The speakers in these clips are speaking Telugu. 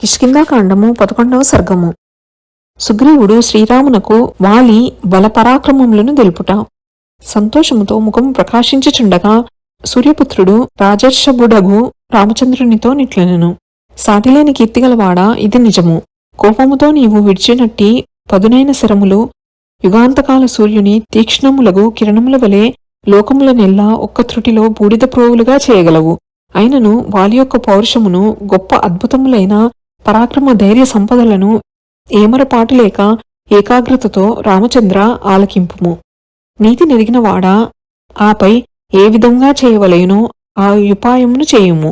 కిష్కిందాకాండము పదకొండవ సర్గము. సుగ్రీవుడు శ్రీరామునకు వాలి బలపరాక్రమములను తెలుపుట. సంతోషముతో ముఖం ప్రకాశించుచుండగా సూర్యపుత్రుడు రాజర్షభుడగు రామచంద్రునితో నిట్లనెను. సాటిలేని కీర్తిగలవాడా ఇది నిజము. కోపముతో నీవు విడిచినట్టి పదునైన శరములు యుగాంతకాల సూర్యుని తీక్ష్ణములగు కిరణముల వలె లోకములనెల్లా ఒక్క త్రుటిలో బూడిద ప్రోవులుగా చేయగలవు. అయినను వాలి యొక్క పౌరుషమును గొప్ప అద్భుతములైన పరాక్రమ ధైర్య సంపదలను ఏమరపాటు లేక ఏకాగ్రతతో రామచంద్ర ఆలకింపుము. నీతి నెరిగినవాడా ఆపై ఏ విధంగా చేయవలేనో ఆ ఉపాయమును చేయుము.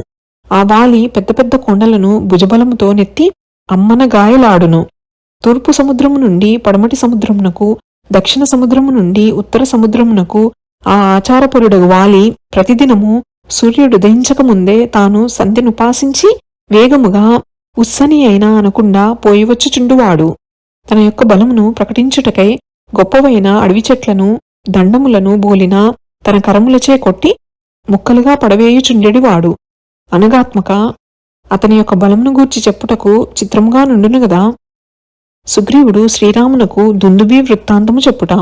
ఆ వాలి పెద్ద పెద్ద కొండలను భుజబలముతో నెత్తి అమ్మన గాయలాడును. తూర్పు సముద్రము నుండి పడమటి సముద్రమునకు దక్షిణ సముద్రము నుండి ఉత్తర సముద్రమునకు ఆ ఆచారపరుడు వాలి ప్రతిదినము సూర్యుడు దహించకముందే తాను సంధ్యనుపాసించి వేగముగా ఉస్సని అయినా అనకుండా పోయివచ్చుచుండువాడు తన యొక్క బలమును ప్రకటించుటకై గొప్పవైన అడవి చెట్లను దండములను బోలిన తన కరములచే కొట్టి ముక్కలుగా పడవేయుచుండెడివాడు. అనగాత్మక అతని యొక్క బలమును గూర్చి చెప్పుటకు చిత్రముగా నుండును గదా? సుగ్రీవుడు శ్రీరామునకు దుందుబి వృత్తాంతము చెప్పుట.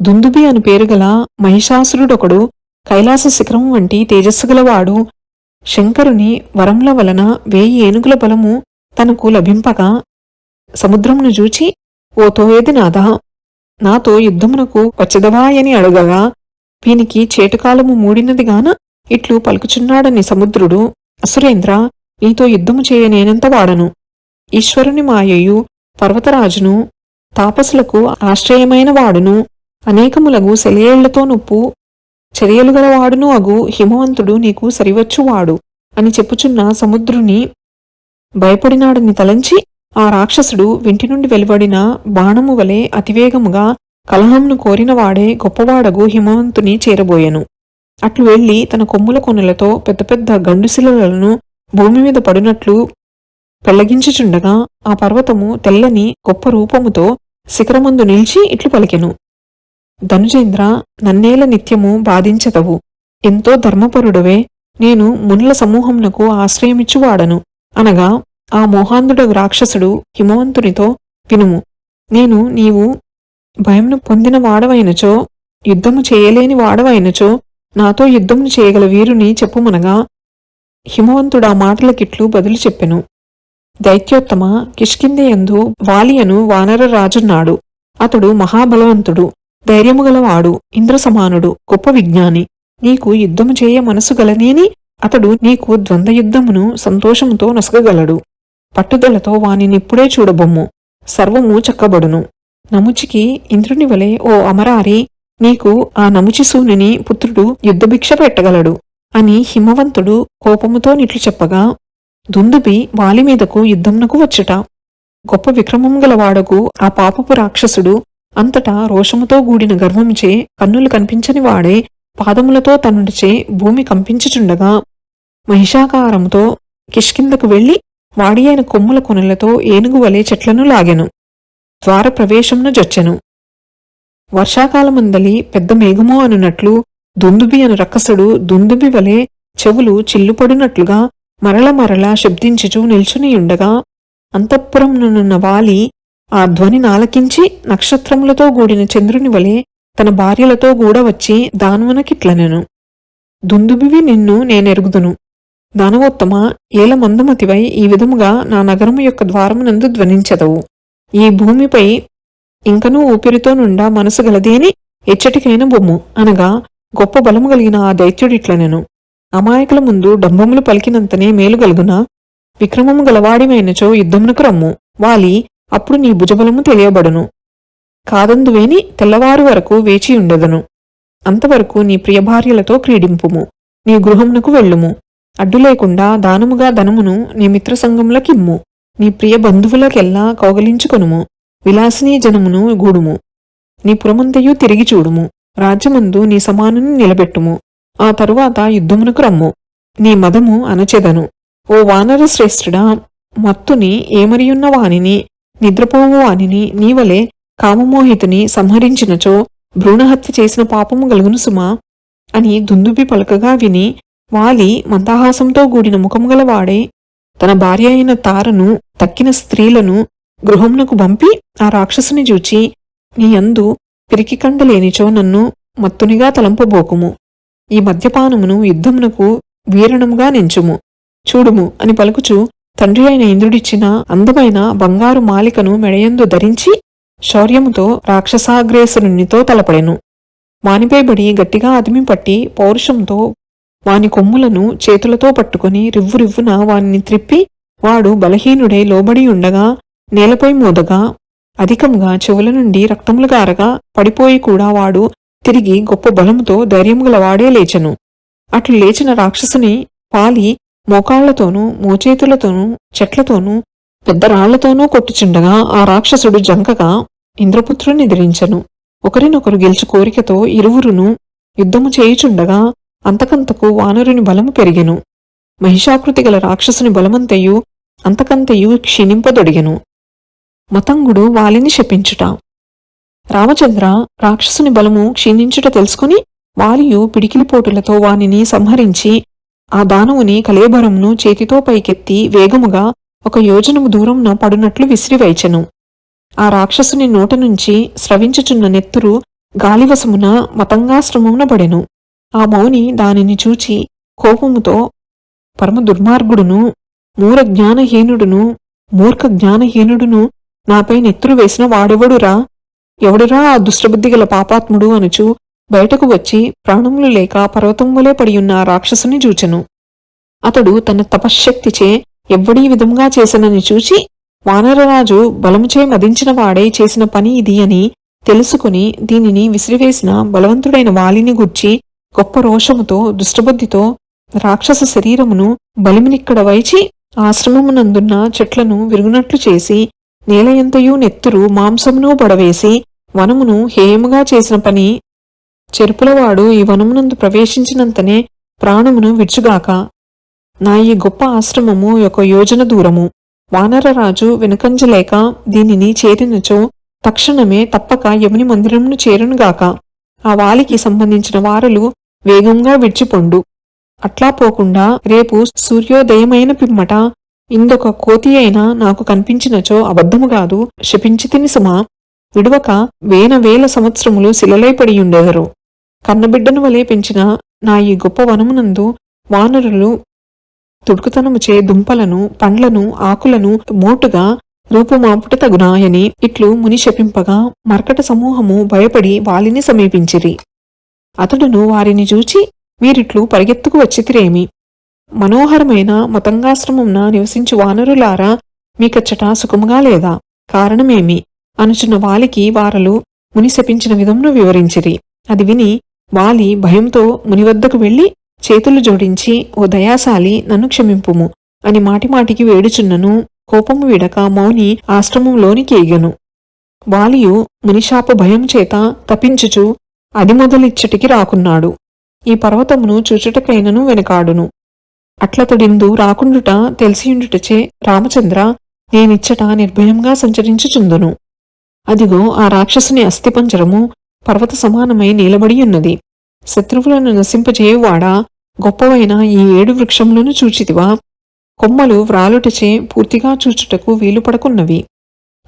దుందుబి అని పేరుగల మహిషాసురుడొకడు కైలాస శిఖరం వంటి తేజస్సు గలవాడు శంకరుని వరంల వలన వేయి ఏనుగుల బలము తనకు లభింపగా సముద్రమును జూచి ఓ తోయేది నాదా? నాతో యుద్ధమునకు వచ్చదవాయని అడగగా వీనికి చేటుకాలము మూడినదిగాన ఇట్లు పలుకుచున్నాడని సముద్రుడు అసురేంద్ర నీతో యుద్ధము చేయనేనంత వాడను. ఈశ్వరుని మాయయు పర్వతరాజును తాపసులకు ఆశ్రయమైన వాడును. అనేకములగు సెలయేళ్ళతో నొప్పు చర్యలు గలవాడును అగు హిమవంతుడు నీకు సరివచ్చువాడు అని చెప్పుచున్న సముద్రుని భయపడినాడని తలంచి ఆ రాక్షసుడు వెంటి నుండి వెలువడిన బాణము వలె అతివేగముగా కలహంను కోరినవాడే గొప్పవాడగు హిమవంతుని చేరబోయెను. అట్లు వెళ్ళి తన కొమ్ముల కొనులతో పెద్ద పెద్ద గండుశిలలను భూమి మీద పడినట్లు పెళ్ళగించుచుండగా ఆ పర్వతము తెల్లని గొప్ప రూపముతో శిఖరమందు నిలిచి ఇట్లు పలికెను. ధనుజేంద్ర నన్నేల నిత్యము బాధించదవు. ఎంతో ధర్మపరుడవే నేను మునుల సమూహమునకు ఆశ్రయమిచ్చువాడను. అనగా ఆ మోహాంధుడగు రాక్షసుడు హిమవంతునితో వినుము. నేను నీవు భయంను పొందిన వాడవైనచో యుద్ధము చేయలేని వాడవైనచో నాతో యుద్ధమును చేయగల వీరుని చెప్పుమనగా హిమవంతుడా మాటలకిట్లు బదులు చెప్పెను. దైత్యోత్తమ కిష్కిందయందు వాలియను వానర రాజున్నాడు. అతడు మహాబలవంతుడు. ధైర్యము గలవాడు ఇంద్రసమానుడు గొప్ప విజ్ఞాని. నీకు యుద్ధము చేయ మనసు గలనేని? అతడు నీకు ద్వంద్వ యుద్ధమును సంతోషముతో నసగగలడు. పట్టుదలతో వానినిప్పుడే చూడబొమ్ము. సర్వము చక్కబడును. నముచికి ఇంద్రుని వలె ఓ అమరారి! నీకు ఆ నముచి సూనిని పుత్రుడు యుద్ధభిక్ష పెట్టగలడు అని హిమవంతుడు కోపముతో నిట్లు చెప్పగా దుందుబి వాలిమీదకు యుద్ధమునకు వచ్చుట. గొప్ప విక్రమం గలవాడకు ఆ పాపపు రాక్షసుడు అంతటా రోషముతో గూడిన గర్వముచే కన్నులు కనిపించని వాడే పాదములతో తనుడిచే భూమి కంపించుచుండగా మహిషాకారముతో కిష్కిందకు వెళ్ళి వాడి అయిన కొమ్ముల కొనలతో ఏనుగు వలె చెట్లను లాగెను. ద్వార ప్రవేశంను జొచ్చెను. వర్షాకాలమందలి పెద్ద మేఘమో అనునట్లు దుందుబి అను రక్కసుడు దుందుబి వలె చెవులు చిల్లుపడినట్లుగా మరల మరల శబ్దించుచూ నిల్చునియుండగా అంతఃపురంనున్న వాలి ఆ ధ్వని నాలకించి నక్షత్రములతో గూడిన చంద్రుని వలె తన భార్యలతో గూడ వచ్చి దానవునకిట్లనెను. దుందుబివి నిన్ను నేనెరుగుదును. దానవోత్తమ ఏల మందమతివై ఈ విధముగా నా నగరము యొక్క ద్వారమునందు ధ్వనించదవు. ఈ భూమిపై ఇంకనూ ఊపిరితో నుండా మనసు గలదేని ఎచ్చటికైన బొమ్ము అనగా గొప్ప బలము కలిగిన ఆ దైత్యుడిట్లనెను. అమాయకుల ముందు డంబములు పలికినంతనే మేలు గలుగునా? విక్రమము గలవాడిమైనచో యుద్ధమునకు రమ్ము. వాలి అప్పుడు నీ భుజబలము తెలియబడును. కాదందువేని తెల్లవారు వరకు వేచియుండెదను అంతవరకు నీ ప్రియభార్యలతో క్రీడింపుము. నీ గృహమునకు వెళ్ళుము. అడ్డు లేకుండా దానముగా ధనమును నీ మిత్రసంగములకిమ్ము. నీ ప్రియ బంధువులకెల్లా కౌగలించుకొనుము. విలాసినీ జనమును గూడుము. నీ పురమంతయు తిరిగి చూడుము. రాజ్యమందు నీ సమానుని నిలబెట్టుము. ఆ తరువాత యుద్ధమునకు రమ్ము. నీ మదము అనచెదను. ఓ వానర శ్రేష్ఠుడా మత్తుని ఏమరియున్న వానిని నిద్రపోవు అని నీవలే కామమోహితుని సంహరించినచో భ్రూణహత్య చేసిన పాపము గలుగును సుమా అని దుందుబి పలకగా విని వాలి మందహాసంతో కూడిన ముఖము గలవాడే తన భార్య అయిన తారను తక్కిన స్త్రీలను గృహమునకు పంపి ఆ రాక్షసుని చూచి నీ పిరికికండలేనిచో పిరికి నన్ను మత్తునిగా తలంపబోకుము. ఈ మద్యపానమును యుద్ధమునకు వీరణముగా నెంచుము. చూడుము అని పలుకుచు తండ్రి అయిన ఇంద్రుడిచ్చిన అందమైన బంగారు మాలికను మెడయందు ధరించి శౌర్యముతో రాక్షసాగ్రేసురునితో తలపడెను. వానిపైబడి గట్టిగా అదిమి పట్టి పౌరుషంతో వాని కొమ్ములను చేతులతో పట్టుకుని రివ్వురివ్వున వానిని త్రిప్పి వాడు బలహీనుడై లోబడి ఉండగా నేలపై మోదగా అధికంగా చెవుల నుండి రక్తములు గారగా పడిపోయి కూడా వాడు తిరిగి గొప్ప బలముతో ధైర్యము గలవాడే లేచెను. అట్లు లేచిన రాక్షసుని పాలి మోకాళ్ళతోనూ మోచేతులతోనూ చెట్లతోనూ పెద్ద రాళ్ళతోనూ కొట్టుచుండగా ఆ రాక్షసుడు జంకగా ఇంద్రపుత్రుని ఎదిరించెను. ఒకరినొకరు గెలుచు కోరికతో ఇరువురును యుద్ధము చేయుచుండగా అంతకంతకు వానరుని బలము పెరిగెను. మహిషాకృతి గల రాక్షసుని బలమంతయు అంతకంతయు క్షీణింపదొడిగెను. మతంగుడు వాలిని శపించుట. రామచంద్ర రాక్షసుని బలము క్షీణించుట తెలుసుకుని వాలియు పిడికిలిపోటులతో వానిని సంహరించి ఆ దానవుని కలేబరమును చేతితో పైకెత్తి వేగముగా ఒక యోజనము దూరంన పడునట్లు విసిరివైచెను. ఆ రాక్షసుని నోట నుంచి స్రవించుచున్న నెత్తురు గాలివశమున మతంగాశ్రమమున పడెను ఆ మౌని దానిని చూచి కోపముతో పరమ దుర్మార్గుడును మూర జ్ఞానహీనుడును మూర్ఖ జ్ఞానహీనుడును నాపై నెత్తురు వేసిన వాడెవడురా? ఎవడురా ఆ దుష్టబుద్ధిగల పాపాత్ముడు అనుచు బయటకు వచ్చి ప్రాణములు లేక పర్వతం వలె పడియున్న రాక్షసుని చూచెను. అతడు తన తపశ్శక్తిచే ఎవ్వడీ విధంగా చేసనని చూచి వానరరాజు బలముచే మదించినవాడే చేసిన పని ఇది అని తెలుసుకుని దీనిని విసిరివేసిన బలవంతుడైన వాలిని గుర్చి గొప్ప రోషముతో దుష్టబుద్ధితో రాక్షస శరీరమును బలిమినిక్కడ వైచి ఆశ్రమమునందున్న చెట్లను విరుగునట్లు చేసి నేలయంతయు నెత్తురు మాంసమును పడవేసి వనమును హేయముగా చేసిన పని చెరుపులవాడు ఈ వనమునందు ప్రవేశించినంతనే ప్రాణమును విడుచుగాక నా ఈ గొప్ప ఆశ్రమము యొక్క యోజన దూరము. వానరరాజు వెనుకంజలేక దీనిని చేరినచో తక్షణమే తప్పక యముని మందిరమును చేరునుగాక. ఆ వాలికి సంబంధించిన వారలు వేగంగా విడిచిపొండు. అట్లా పోకుండా రేపు సూర్యోదయమైన పిమ్మట ఇందొక కోతి అయినా నాకు కనిపించినచో అబద్ధము కాదు శపించి తిని సుమా. విడువక వేల వేల సంవత్సరములు శిలలై పడి కన్నబిడ్డను వలె పెంచిన నా ఈ గొప్ప వనమునందు వానరులు తుడుకుతనముచే దుంపలను పండ్లను ఆకులను మోటుగా రూపుమాపుట తగునాయని ఇట్లు ముని శపింపగా మర్కట సమూహము భయపడి వాలిని సమీపించిరి. అతడును వారిని చూచి వీరిట్లు పరిగెత్తుకు వచ్చితిరేమి. మనోహరమైన మతంగాశ్రమంన నివసించు వానరులారా మీకచ్చట సుఖముగా లేదా? కారణమేమి? అనుచున్న వాలికి వారలు ముని శపించిన విధమును వివరించిరి. అది విని వాలి భయంతో ముని వద్దకు చేతులు జోడించి ఓ దయాశాలి నన్ను క్షమింపుము అని మాటిమాటికి వేడుచున్నను. కోపము విడక మౌని ఆశ్రమంలోనికి ఎగను వాలియు మునిశాప భయం చేత తప్పించుచు అది మొదలిచ్చటికి రాకున్నాడు. ఈ పర్వతమును చూచుటకైనను వెనకాడును. అట్లతడిందు రాకుండుట తెలిసియుండుటచే రామచంద్ర నేనిచ్చట నిర్భయంగా సంచరించుచుందును. అదిగో ఆ రాక్షసుని అస్థిపంజరము పర్వత సమానమై నిలబడి ఉన్నది. శత్రువులను నశింపజేయువాడా? గొప్పవైన ఈ ఏడు వృక్షములను చూచితివా? కొమ్మలు వ్రాలుటచే పూర్తిగా చూచుటకు వీలుపడకున్నవి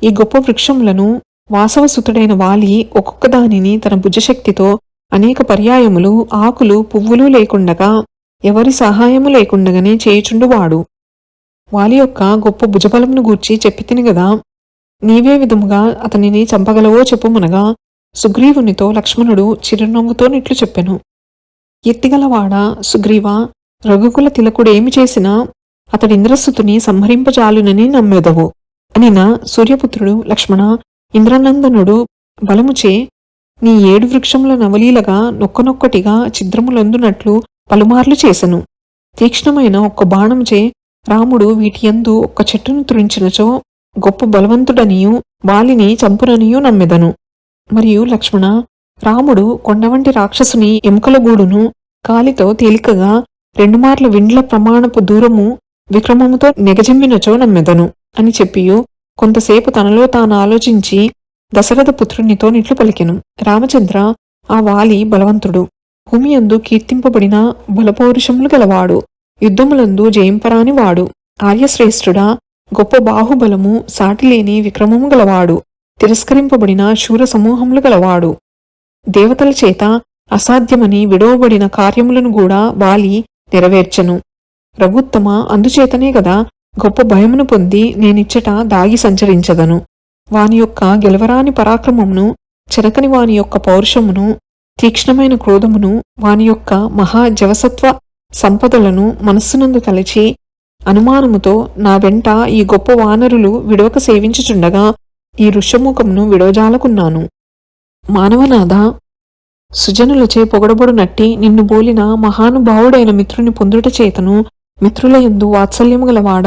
ఈ గొప్ప వృక్షములను వాసవసుతుడైన వాలి ఒక్కొక్క దానిని తన భుజశక్తితో అనేక పర్యాయములు ఆకులు పువ్వులు లేకుండగా ఎవరి సహాయము లేకుండగానే చేయుచుండువాడు. వాలి యొక్క గొప్ప భుజబలమును గూర్చి చెప్పితిని గదా? నీవే విధముగా అతనిని చంపగలవో చెప్పుమనగా సుగ్రీవునితో లక్ష్మణుడు చిరునవ్వుతో నిట్లు చెప్పెను. ఎత్తిగలవాడ సుగ్రీవ? రఘుకుల తిలకుడేమి చేసినా అతడి ఇంద్రసుతుని సంహరింపజాలునని నమ్మెదవు అనిన సూర్యపుత్రుడు లక్ష్మణ ఇంద్రనందనుడు బలముచే నీ ఏడు వృక్షముల నవలీలగా నొక్కనొక్కటిగా ఛిద్రములందునట్లు పలుమార్లు చేసెను. తీక్ష్ణమైన ఒక్క బాణంచే రాముడు వీటియందు ఒక్క చెట్టును తురించినచో గొప్ప బలవంతుడనియు వాలిని చంపుననియూ నమ్మెదను. మరియు లక్ష్మణ రాముడు కొండవంటి రాక్షసుని ఎముకల గూడును కాలితో తేలికగా రెండు మార్ల విండ్ల ప్రమాణపు దూరము విక్రమముతో నెగజెమ్మినచో నమ్మెదను అని చెప్పియు. కొంతసేపు తనలో తాను ఆలోచించి దశరథ పుత్రునితో నిట్లు పలికెను. రామచంద్ర ఆ వాలి బలవంతుడు. భూమియందు కీర్తింపబడిన బలపౌరుషములు గలవాడు. యుద్ధములందు జయింపరాని వాడు ఆర్యశ్రేష్ఠుడా గొప్ప బాహుబలము సాటిలేని విక్రమము గలవాడు. తిరస్కరింపబడిన శూర సమూహములు గలవాడు. దేవతల చేత అసాధ్యమని విడవబడిన కార్యములను కూడా వాలి నెరవేర్చను. రఘుత్తమ అందుచేతనే గదా గొప్ప భయమును పొంది నేనిచ్చట దాగి సంచరించదను. వాని యొక్క గెలవరాని పరాక్రమమును చెరకని వాని యొక్క పౌరుషమును తీక్ష్ణమైన క్రోధమును వాని యొక్క మహా జవసత్వ సంపదలను మనస్సునందు తలచి అనుమానముతో నా వెంట ఈ గొప్ప వానరులు విడవక సేవించుచుండగా ఈ ఋషముఖమును విడవజాలకున్నాను. మానవనాథ సుజనులచే పొగడబడునట్టి నిన్ను బోలిన మహానుభావుడైన మిత్రుని పొందుట చేతను మిత్రుల యందు వాత్సల్యము గలవాడ?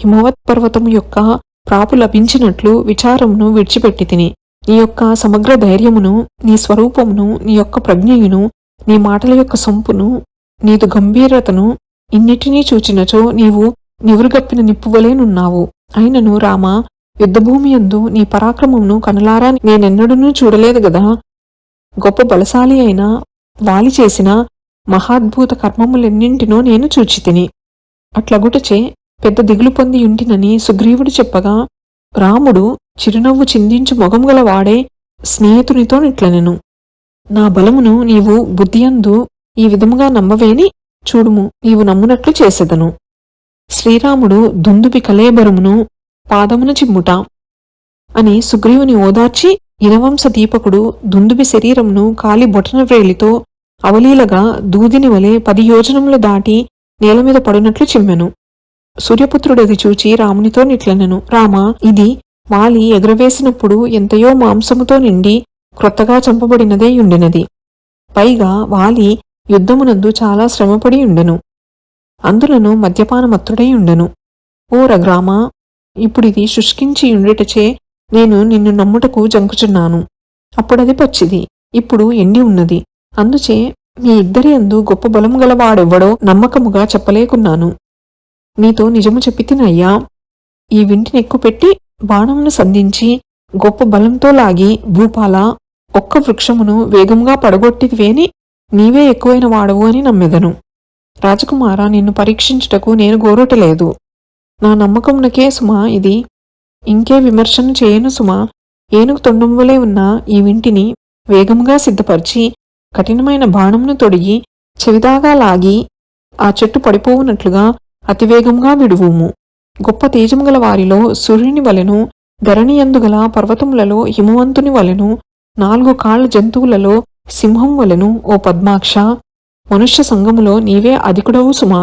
హిమవత్ పర్వతము యొక్క ప్రాపు లభించినట్లు విచారమును విడిచిపెట్టి తిని నీ యొక్క సమగ్ర ధైర్యమును నీ స్వరూపమును నీ యొక్క ప్రజ్ఞయును నీ మాటల యొక్క సొంపును నీదు గంభీరతను ఇన్నిటినీ చూచినచో నీవు నివురుగప్పిన నిప్పువలేనున్నావు అయినను రామా యుద్ధభూమి యందు నీ పరాక్రమమును కనులారా నేనెన్నడూ చూడలేదు గదా. గొప్ప బలశాలి అయిన వాలి చేసిన మహాద్భుత కర్మములెన్నింటినో నేను చూచితిని. అట్లగుటచే పెద్ద దిగులు పొంది ఉంటినని సుగ్రీవుడు చెప్పగా రాముడు చిరునవ్వు చిందించు మొగం వాడే స్నేహితునితో నిట్లనెను. నా బలమును నీవు బుద్ధియందు ఈ విధముగా నమ్మవేని చూడుము నీవు నమ్మునట్లు చేసెదను. శ్రీరాముడు దుందుబి కలేబరమును పాదమున చిమ్ముట అని సుగ్రీవుని ఓదార్చి ఇనవంశ దీపకుడు దుందుబి శరీరమును కాలి బొటన వ్రేలితో అవలీలగా దూదిని వలె పది యోజనములు దాటి నేలమీద పడినట్లు చిమ్మెను. సూర్యపుత్రుడది చూచి రామునితో నిట్లనెను. రామ ఇది వాలి ఎగురవేసినప్పుడు ఎంతయో మాంసముతో నిండి క్రొత్తగా చంపబడినదే ఉండినది. పైగా వాలి యుద్ధమునందు చాలా శ్రమపడి ఉండెను. అందులను మద్యపానమత్తుడై ఉండెను. ఓ ఇప్పుడు ఇది శుష్కించి ఉండుటచే నేను నిన్ను నమ్ముటకు జంకుచున్నాను. అప్పుడది పచ్చిది ఇప్పుడు ఎండి ఉన్నది. అందుచే మీ ఇద్దరి అందు గొప్ప బలము గలవాడెవ్వడో నమ్మకముగా చెప్పలేకున్నాను. నీతో నిజము చెప్పితినయ్యా ఈ వింటిని ఎక్కుపెట్టి బాణమును సంధించి గొప్ప బలంతో లాగి భూపాల ఒక్క వృక్షమును వేగంగా పడగొట్టివేని నీవే ఎక్కువైన వాడవు అని నమ్మెదను. రాజకుమార నిన్ను పరీక్షించుటకు నేను గోరుటలేదు. నా నమ్మకమునకే సుమా ఇది. ఇంకే విమర్శను చేయను సుమా. ఏనుగు తొండంబులే ఉన్న ఈ వింటిని వేగముగా సిద్ధపరిచి కఠినమైన బాణమును తొడిగి చెవిదాగా లాగి ఆ చెట్టు పడిపోవునట్లుగా అతివేగంగా విడువుము. గొప్ప తేజము గల వారిలో సూర్యుని వలెను ధరణియందు గల పర్వతములలో హిమవంతుని వలెను నాలుగు కాళ్ళ జంతువులలో సింహం వలెను ఓ పద్మాక్ష. మనుష్య సంఘములో నీవే అధికుడవు సుమా.